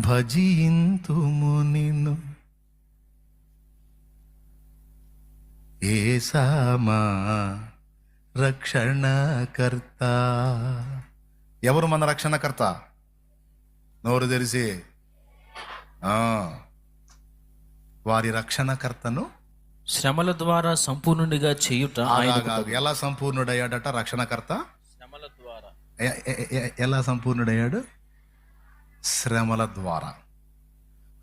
భజింతుము నిన్ను. ఏసామా రక్షణకర్త? ఎవరు మన రక్షణకర్త? నోరు తెరిసి ఆ, వారి రక్షణకర్తను శ్రమల ద్వారా సంపూర్ణునిగా చేయుట. ఎలా సంపూర్ణుడయ్యాడట రక్షణకర్త? శ్రమల ద్వారా. ఎలా సంపూర్ణుడయ్యాడు? శ్రమల ద్వారా.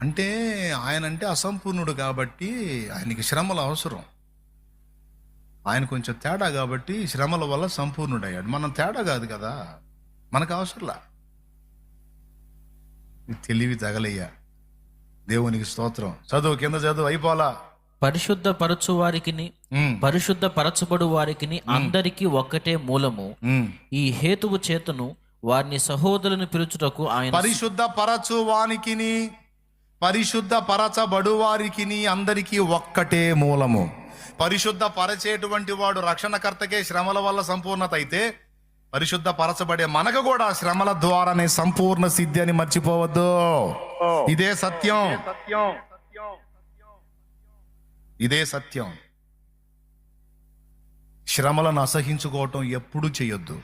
అంటే ఆయన అంటే అసంపూర్ణుడు కాబట్టి ఆయనకి శ్రమలు అవసరం. ఆయన కొంచెం తేడా కాబట్టి శ్రమల వల్ల సంపూర్ణుడయ్యాడు. మనం తేడా కాదు కదా. మనకు అవసరంలా. తెలివి తగలయ్యా. దేవునికి స్తోత్రం. చదువు కింద చదువు అయిపోలా పరిశుద్ధ పరచు వారికి పరిశుద్ధ పరచబడు వారికి అందరికీ ఒక్కటే మూలము. ఈ హేతువు చేతను వారిని సహోదరులను పిలుచుటకు ఆయన పరిశుద్ధ పరచు వానికిని పరిశుద్ధ పరచబడు వారికిని అందరికీ ఒక్కటే మూలము. పరిశుద్ధ పరచేటువంటి వాడు రక్షణకర్తకే శ్రమల వల్ల సంపూర్ణత అయితే పరిశుద్ధ పరచబడే మనకు కూడా శ్రమల ద్వారానే సంపూర్ణ సిద్ధి అని మర్చిపోవద్దు. ఇదే సత్యం. ఇదే సత్యం. శ్రమలను అసహించుకోవటం ఎప్పుడు చేయొద్దు.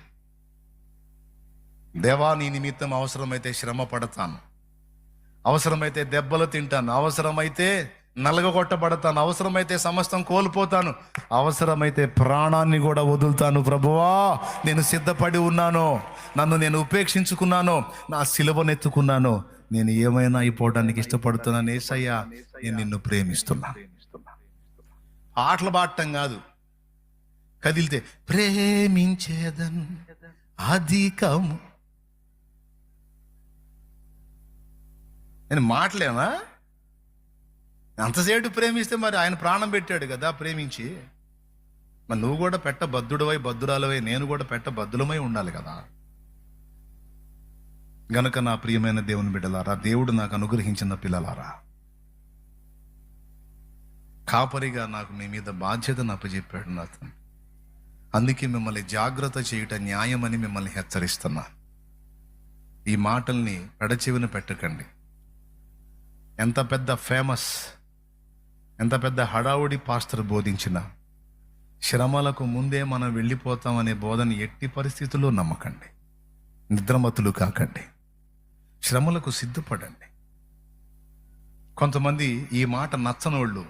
దేవా నీ నిమిత్తం అవసరమైతే శ్రమ పడతాను. అవసరమైతే దెబ్బలు తింటాను. అవసరమైతే నలగగొట్టబడతాను. అవసరమైతే సమస్తం కోల్పోతాను. అవసరమైతే ప్రాణాన్ని కూడా వదులుతాను ప్రభువా. నేను సిద్ధపడి ఉన్నాను. నన్ను నేను ఉపేక్షించుకున్నాను. నా సిలువనెత్తుకున్నాను. నేను ఏమైనా అయిపోవడానికి ఇష్టపడుతున్నాను ఏసయ్యా నేను నిన్ను ప్రేమిస్తున్నా. ఆటలు పాడటం కాదు. కదిలితే ప్రేమించేదన్ అధికము నేను మాటలేనా అంతసేపు ప్రేమిస్తే మరి ఆయన ప్రాణం పెట్టాడు కదా ప్రేమించి. మరి నువ్వు కూడా పెట్ట బద్దుడవై బద్దురాలవై నేను కూడా పెట్ట బద్దులమై ఉండాలి కదా. గనుక నా ప్రియమైన దేవుని బిడ్డలారా దేవుడు నాకు అనుగ్రహించిన పిల్లలారా కాపరిగా నాకు మీ మీద బాధ్యతను అప్పచెప్పాడు నా తండ్రి. అందుకే మిమ్మల్ని జాగ్రత్త చేయుట న్యాయమని మిమ్మల్ని హెచ్చరిస్తున్నా. ఈ మాటల్ని పెడచెవిన పెట్టకండి. ఎంత పెద్ద ఫేమస్ ఎంత పెద్ద హడావుడి పాస్టర్ బోధించిన శ్రమలకు ముందే మనం వెళ్ళిపోతామనే బోధన ఎట్టి పరిస్థితుల్లో నమ్మకండి. నిద్రమతులు కాకండి. శ్రమలకు సిద్ధపడండి. కొంతమంది ఈ మాట నచ్చనోళ్ళు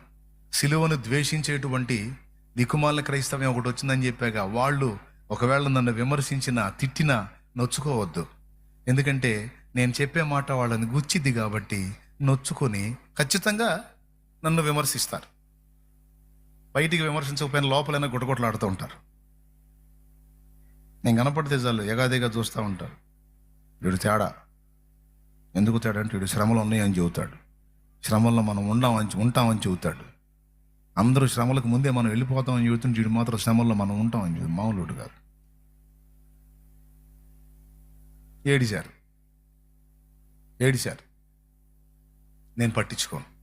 సిలువను ద్వేషించేటువంటి దిక్కుమాల క్రైస్తవ్యం ఒకటి వచ్చిందని చెప్పాక వాళ్ళు ఒకవేళ నన్ను విమర్శించిన తిట్టినా నొచ్చుకోవద్దు. ఎందుకంటే నేను చెప్పే మాట వాళ్ళని గుచ్చిద్ది కాబట్టి నొచ్చుకొని ఖచ్చితంగా నన్ను విమర్శిస్తారు. బయటికి విమర్శించకపోయిన లోపలైనా గుటగుటలాడుతూ ఉంటారు. నేను కనపడితే చాలు ఎగాదిగా చూస్తూ ఉంటారు. వీడు తేడా. ఎందుకు తేడా అంటే వీడు శ్రమలు ఉన్నాయని చెబుతాడు. శ్రమల్లో మనం ఉండామని ఉంటామని చెబుతాడు. అందరూ శ్రమలకు ముందే మనం వెళ్ళిపోతామని చెబుతుంటే వీడు మాత్రం శ్రమల్లో మనం ఉంటామని చెబుతుంది మామూలుడు కాదు. ఏడిశారు ఏడిశారు నేను పట్టించుకోను.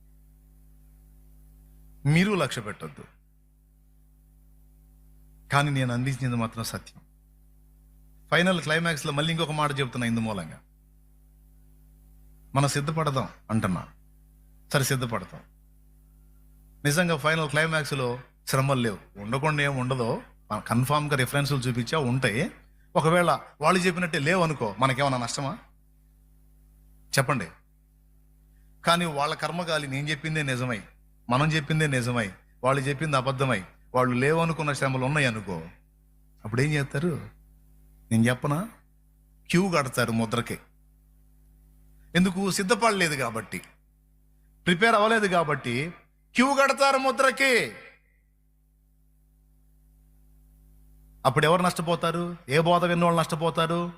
మీరు లక్ష్య పెట్టద్దు. కానీ నేను అందించింది మాత్రం సత్యం. ఫైనల్ క్లైమాక్స్లో మళ్ళీ ఇంకొక మాట చెబుతున్నా ఇందు మూలంగా. మనం సిద్ధపడదాం అంటున్నా. సరే సిద్ధపడతాం. నిజంగా ఫైనల్ క్లైమాక్స్లో శ్రమలు లేవు. ఉండకుండా ఏం ఉండదో కన్ఫామ్గా రిఫరెన్సులు చూపించా ఉంటాయి ఒకవేళ వాళ్ళు చెప్పినట్టే లేవు అనుకో మనకేమన్నా నష్టమా? చెప్పండి. కానీ వాళ్ళ కర్మగాలి నేను చెప్పిందే నిజమై మనం చెప్పిందే నిజమై వాళ్ళు చెప్పింది అబద్ధమై వాళ్ళు లేవనుకున్న శ్రమలు ఉన్నాయి అనుకో. అప్పుడు ఏం చేస్తారు? నేను చెప్పనా? క్యూ కడతారు ముద్రకి. ఎందుకు? సిద్ధపడలేదు కాబట్టి. ప్రిపేర్ అవ్వలేదు కాబట్టి క్యూ కడతారు ముద్రకి. అప్పుడు ఎవరు నష్టపోతారు? ఏ బోధ విన్నోళ్ళు నష్టపోతారు?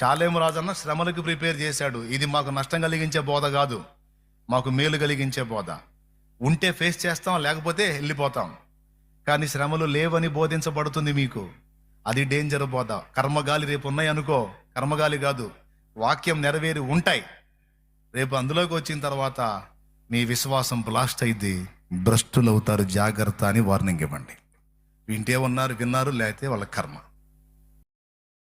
శాలేం రాజన్న శ్రమలకు ప్రిపేర్ చేశాడు. ఇది మాకు నష్టం కలిగించే బోధ కాదు. మాకు మేలు కలిగించే బోధ. ఉంటే ఫేస్ చేస్తాం లేకపోతే వెళ్ళిపోతాం. కానీ శ్రమలు లేవని బోధించబడుతుంది మీకు. అది డేంజర్ బోధ. కర్మగాలి రేపు ఉన్నాయి అనుకో. కర్మగాలి కాదు. వాక్యం నెరవేరి ఉంటాయి. రేపు అందులోకి వచ్చిన తర్వాత మీ విశ్వాసం బ్లాస్ట్ అయింది భ్రష్టులవుతారు జాగ్రత్త అని వార్నింగ్ ఇవ్వండి. వింటే ఉన్నారు విన్నారు లేకపోతే వాళ్ళ కర్మ.